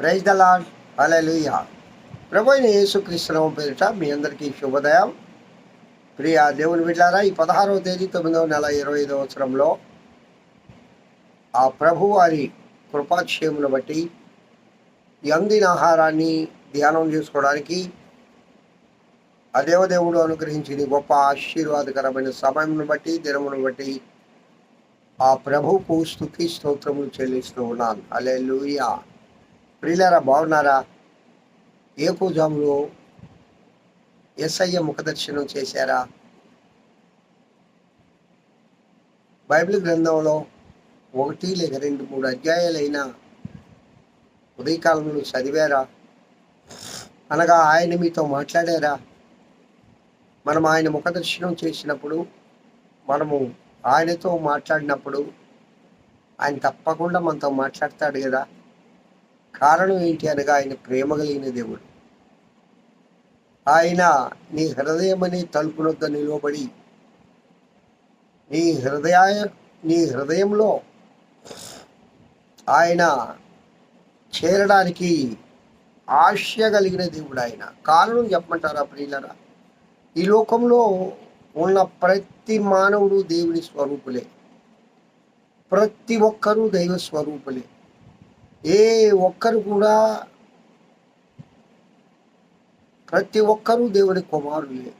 Praise the Lord hallelujah ప్రభు అయిన యేసుక్రీస్తునామం పేరిట మీ అందరికీ శుభోదయం. ప్రియ దేవుని బిడ్డారా ఈ పదహారవ తేదీ తొమ్మిదవ నెల ఇరవై ఐదవ సంవత్సరంలో ఆ ప్రభు వారి కృపాక్షేమును బట్టి ఈ అందిన ఆహారాన్ని ధ్యానం చేసుకోవడానికి ఆ దేవదేవుడు అనుగ్రహించిన గొప్ప ఆశీర్వాదకరమైన సమయమును బట్టి దినమును బట్టి ఆ ప్రభువుకు స్థుతి స్తోత్రములు చెల్లిస్తూ ఉన్నాను. అలే లూయా ప్రియులారా బాగున్నారా? ఏ పూజాములో ఎస్ఐ ముఖదర్శనం చేశారా? బైబిల్ గ్రంథంలో ఒకటి లేక రెండు మూడు అధ్యాయాలైన ఉదయకాలంలో చదివారా? అనగా ఆయన మీతో మాట్లాడారా? మనం ఆయన ముఖదర్శనం చేసినప్పుడు మనము ఆయనతో మాట్లాడినప్పుడు ఆయన తప్పకుండా మనతో మాట్లాడతాడు కదా? కారణం ఏంటి అనగా ఆయన ప్రేమ కలిగిన దేవుడు. ఆయన నీ హృదయం అనే తలుపునొద్ద నిలువబడి నీ హృదయ నీ హృదయంలో ఆయన చేరడానికి ఆశ కలిగిన దేవుడు ఆయన. కారణం చెప్పమంటారా ప్రియులరా? ఈ లోకంలో ఉన్న ప్రతి మానవుడు దేవుని స్వరూపులే. ప్రతి ఒక్కరూ దైవ స్వరూపులే. ఏ ఒక్కరు కూడా ప్రతి ఒక్కరూ దేవుని కుమారులే.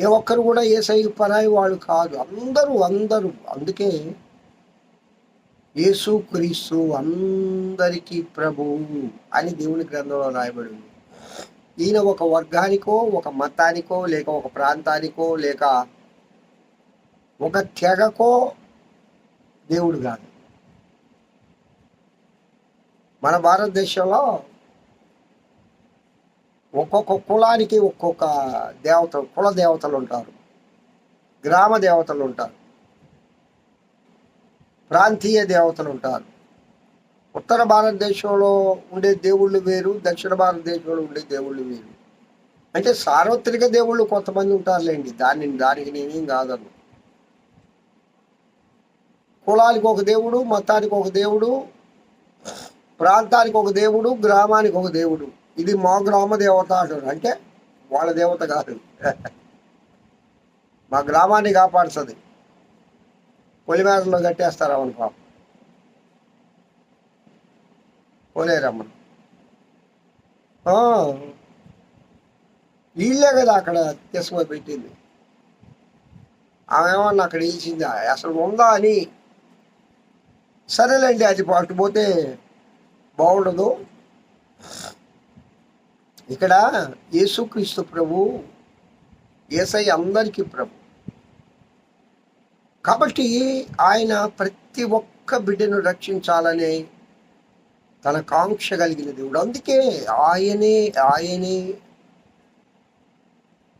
ఏ ఒక్కరు కూడా ఏ సైజు పరాయి వాళ్ళు కాదు. అందరూ అందరూ. అందుకే యేసు క్రీస్తు అందరికీ ప్రభువు అని దేవుని గ్రంథంలో రాయబడి ఉంది. ఈయన ఒక వర్గానికో ఒక మతానికో లేక ఒక ప్రాంతానికో లేక ఒక తెగకో దేవుడు కాదు. మన భారతదేశంలో ఒక్కొక్క కులానికి ఒక్కొక్క దేవత కుల దేవతలు ఉంటారు గ్రామ దేవతలు ఉంటారు ప్రాంతీయ దేవతలు ఉంటారు. ఉత్తర భారతదేశంలో ఉండే దేవుళ్ళు వేరు దక్షిణ భారతదేశంలో ఉండే దేవుళ్ళు వేరు. అంటే సార్వత్రిక దేవుళ్ళు కొంతమంది ఉంటారులేండి దాన్ని దానికి నేనేం కాదను కులానికి ఒక దేవుడు మతానికి ఒక దేవుడు ప్రాంతానికి ఒక దేవుడు గ్రామానికి ఒక దేవుడు. ఇది మా గ్రామ దేవత అంటే వాళ్ళ దేవత కాదు. మా గ్రామాన్ని కాపాడుతుంది. పొలిమేరలో కట్టేస్తారు అవును పాప. పోలేరమ్మ. వీళ్ళే కదా అక్కడ తీసుకొని పెట్టింది. ఆమె ఏమన్నా అక్కడ ఇచ్చిందా అసలు ఉందా అని? సరేలేండి అది అటు పోతే బాగుండదు. ఇక్కడ యేసుక్రీస్తు ప్రభు ఏసై అందరికీ ప్రభు. కాబట్టి ఆయన ప్రతి ఒక్క బిడ్డను రక్షించాలనే తన కాంక్ష కలిగిన దేవుడు. అందుకే ఆయనే ఆయనే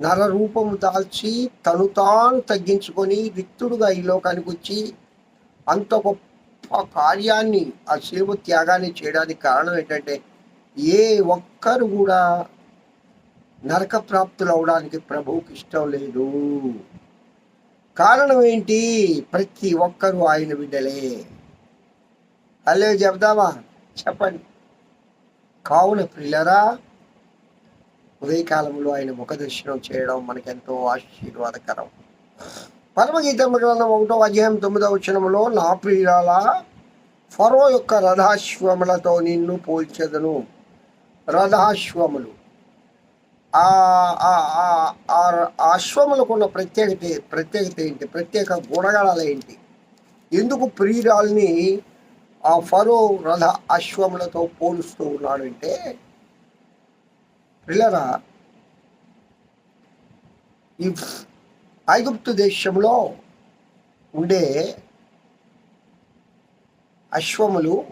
నర రూపము దాల్చి తను తాను తగ్గించుకొని విత్తుడుగా ఈ లోకానికి వచ్చి అంత గొప్ప ఆ కార్యాన్ని ఆ శిలువ త్యాగాన్ని చేయడానికి కారణం ఏంటంటే ఏ ఒక్కరు కూడా నరక ప్రాప్తులు అవడానికి ప్రభువుకి ఇష్టం లేదు. కారణం ఏంటి? ప్రతి ఒక్కరూ ఆయన బిడ్డలే. అల్లే చెప్దామా చెప్పండి. కావున ప్రిల్లరా ఉదయకాలంలో ఆయన ముఖదర్శనం చేయడం మనకెంతో ఆశీర్వాదకరం. పరమగీతం గ్రంథం ఒకటో అధ్యాయం తొమ్మిదవ వచ్చినములో నా ప్రియురాల ఫరో యొక్క రథాశ్వములతో నిన్ను పోల్చెదను. రథాశ్వములు. ఆ అశ్వములకు ఉన్న ప్రత్యేకత ప్రత్యేకత ఏంటి? ప్రత్యేక గుణగణాలు ఏంటి? ఎందుకు ప్రియురాల్ని ఆ ఫరో రథ అశ్వములతో పోలుస్తూ ఉన్నాడంటే పిల్లరా ఈ ఐగుప్తు దేశంలో ఉండే అశ్వములు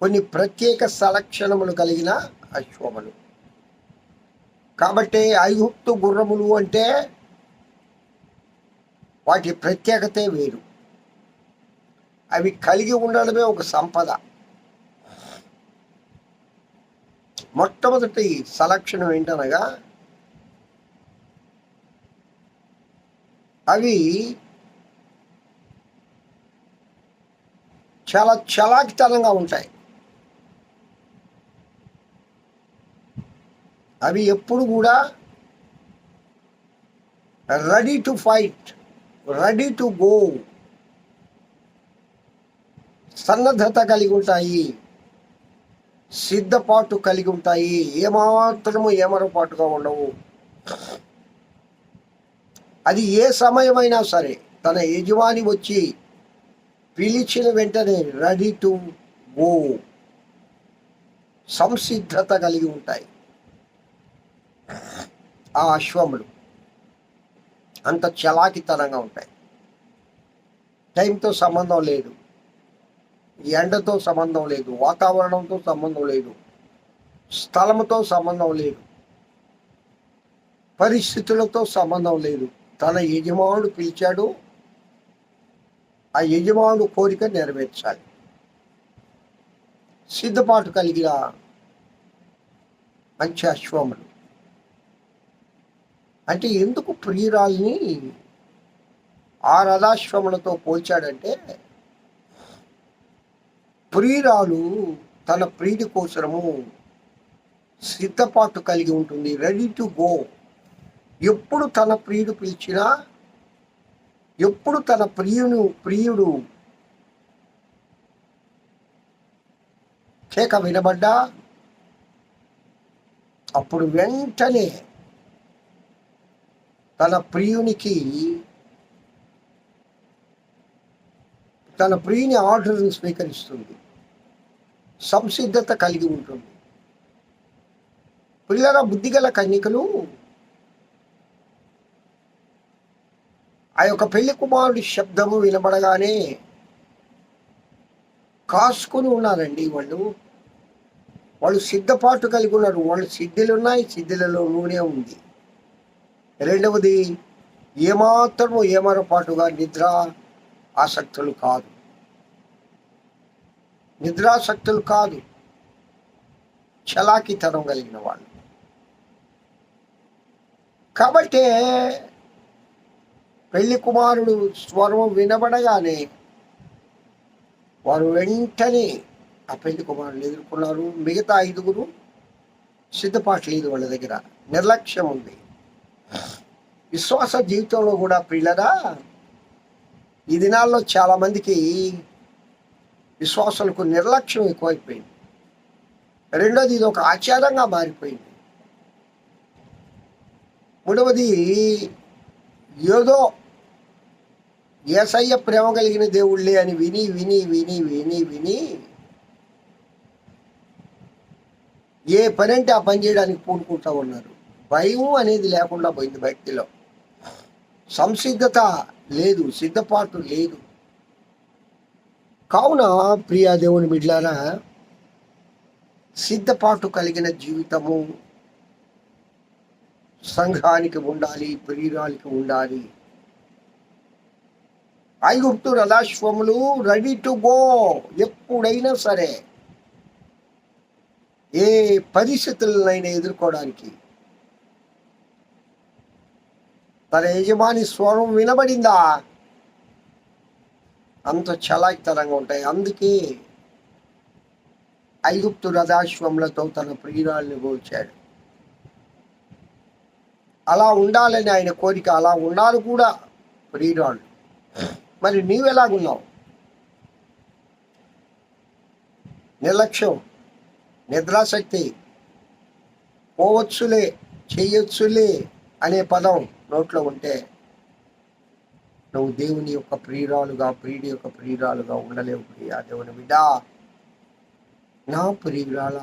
కొన్ని ప్రత్యేక సలక్షణములు కలిగిన అశ్వములు. కాబట్టి ఐగుప్తు గుర్రములు అంటే వాటి ప్రత్యేకతే వేరు. అవి కలిగి ఉండడమే ఒక సంపద. మొట్టమొదటి సలక్షణం ఏంటనగా అవి చాలా చలాకితనంగా ఉంటాయి. అవి ఎప్పుడు కూడా ready to fight ready to go. సన్నద్ధత కలిగి ఉంటాయి సిద్ధపాటు కలిగి ఉంటాయి ఏమాత్రము ఏమరపాటుగా ఉండవు. అది ఏ సమయమైనా సరే తన యజమాని వచ్చి పిలిచిన వెంటనే రెడీ టు గో. సంసిద్ధత కలిగి ఉంటాయి. ఆ అశ్వములు అంత చలాకితనంగా ఉంటాయి. టైంతో సంబంధం లేదు. ఎండతో సంబంధం లేదు. వాతావరణంతో సంబంధం లేదు. స్థలంతో సంబంధం లేదు. పరిస్థితులతో సంబంధం లేదు. తన యజమానుడు పిలిచాడు. ఆ యజమానుడు కోరిక నెరవేర్చాలి. సిద్ధపాటు కలిగిన మంచి అశ్వములు. అంటే ఎందుకు ప్రియురాల్ని ఆ రథాశ్వములతో పోల్చాడంటే ప్రియురాలు తన ప్రీతి కోసరము సిద్ధపాటు కలిగి ఉంటుంది. రెడీ టు గో ఎప్పుడు తన ప్రియుడు పిలిచినా ఎప్పుడు తన ప్రియును ప్రియుడు కేక వినబడ్డా అప్పుడు వెంటనే తన ప్రియునికి తన ప్రియుని ఆర్డర్ని స్వీకరిస్తుంది. సంసిద్ధత కలిగి ఉంటుంది. పిల్లల బుద్ధిగల కన్యకలు ఆ యొక్క పెళ్ళి కుమారుడి శబ్దము వినబడగానే కాసుకొని ఉన్నారండి వాళ్ళు. వాళ్ళు సిద్ధపాటు కలిగి ఉన్నారు. వాళ్ళు సిద్ధిలు ఉన్నాయి సిద్ధిలలో నూనె ఉంది. రెండవది ఏమాత్రము ఏమరపాటుగా నిద్ర ఆసక్తులు కాదు. నిద్రాసక్తులు కాదు. చలాకితనం కలిగిన వాళ్ళు. కాబట్టే పెళ్ళి కుమారుడు స్వరం వినబడగానే వారు వెంటనే ఆ పెళ్ళి కుమారుడు ఎదుర్కొన్నారు. మిగతా ఐదుగురు సిద్ధపాటు లేదు వాళ్ళ దగ్గర. నిర్లక్ష్యం ఉంది. విశ్వాస జీవితంలో కూడా పిల్లరా ఈ దినాల్లో చాలామందికి విశ్వాసాలకు నిర్లక్ష్యం ఎక్కువైపోయింది. రెండోది ఇది ఒక ఆచారంగా మారిపోయింది. మూడవది ఏదో ఏసయ్య ప్రేమ కలిగిన దేవుళ్ళే అని విని విని విని విని విని ఏ పని అంటే ఆ పని చేయడానికి పూనుకుంటా ఉన్నారు. భయం అనేది లేకుండా పోయింది భక్తిలో సంసిద్ధత లేదు సిద్ధపాటు లేదు. కావున ప్రియా దేవుని బిడ్లారా సిద్ధపాటు కలిగిన జీవితము సంఘానికి ఉండాలి ప్రియురాలికి ఉండాలి. ఐగుప్తు రథాశ్వములు రెడీ టు గో ఎప్పుడైనా సరే ఏ పరిస్థితులనైనా ఎదుర్కోవడానికి. తన యజమాని స్వరం వినబడిందా? అంత చలాకితనంగా ఉంటాయి. అందుకే ఐగుప్తు రథాశ్వములతో తన ప్రియురాల్ని పోల్చాడు. అలా ఉండాలని ఆయన కోరిక అలా ఉండాలి కూడా ప్రియురాళ్ళు. మరి నీవెలాగున్నావు? నిర్లక్ష్యం నిద్రాశక్తి పోవచ్చులే చేయొచ్చులే అనే పదం నోట్లో ఉంటే నువ్వు దేవుని యొక్క ప్రియురాలుగా ప్రియుడి యొక్క ప్రియురాలుగా ఉండలేవు ప్రియా దేవుని విడా నా ప్రియురాల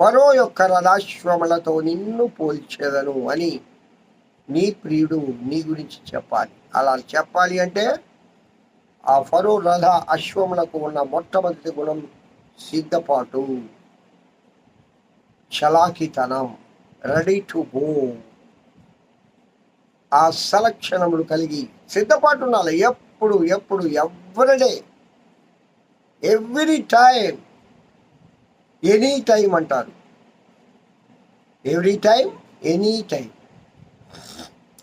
ఫరో యొక్క రథాశ్వములతో నిన్ను పోల్చేదను అని నీ ప్రియుడు నీ గురించి చెప్పాలి. అలా చెప్పాలి అంటే ఆ ఫరో రథ అశ్వములకు ఉన్న మొట్టమొదటి గుణం సిద్ధపాటు. చలాకితనం రెడీ టు గో ఆ సలక్షణములు కలిగి సిద్ధపాటు ఉండాలి. ఎప్పుడు ఎప్పుడు everyday every time any time అంటారు. Every time any time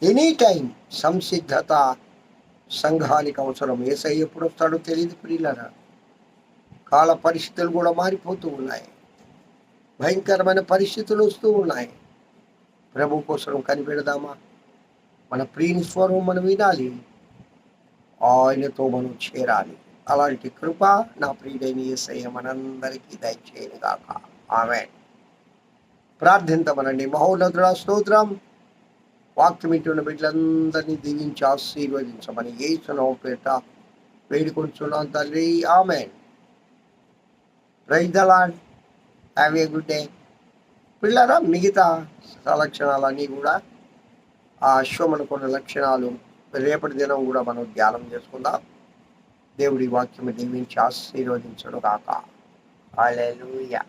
any time సంసిద్ధత సంఘానికి అవసరం ఏసై ఎప్పుడు వస్తాడో తెలియదు ప్రియులరా. కాల పరిస్థితులు కూడా మారిపోతూ ఉన్నాయి. భయంకరమైన పరిస్థితులు వస్తూ ఉన్నాయి. ప్రభు కోసం కనిపెడదామా? మన ప్రియుని స్వరం మనం వినాలి. ఆయనతో మనం చేరాలి. అలాంటి కృప నా ప్రియుడైన ఏసయ్య మనందరికీ దయచేయను గాక ఆమె ప్రార్థించమనండి. మహోన్నతుడ స్తోత్రం. వాక్యం ఇంటున్న బిడ్డలందరినీ దీవించి ఆశీర్వదించమని ఏసునో పేట వేడుకొంచున్నాం తల్లి. ఆమె praise have a good day పిల్లరా మిగతా లక్షణాలన్నీ కూడా ఆ అశ్వమనుకున్న లక్షణాలు రేపటి దినం కూడా మనం ధ్యానం చేసుకుందాం. దేవుడి వాక్యం దీవించి ఆశీర్వదించడు కాక అలెలుయా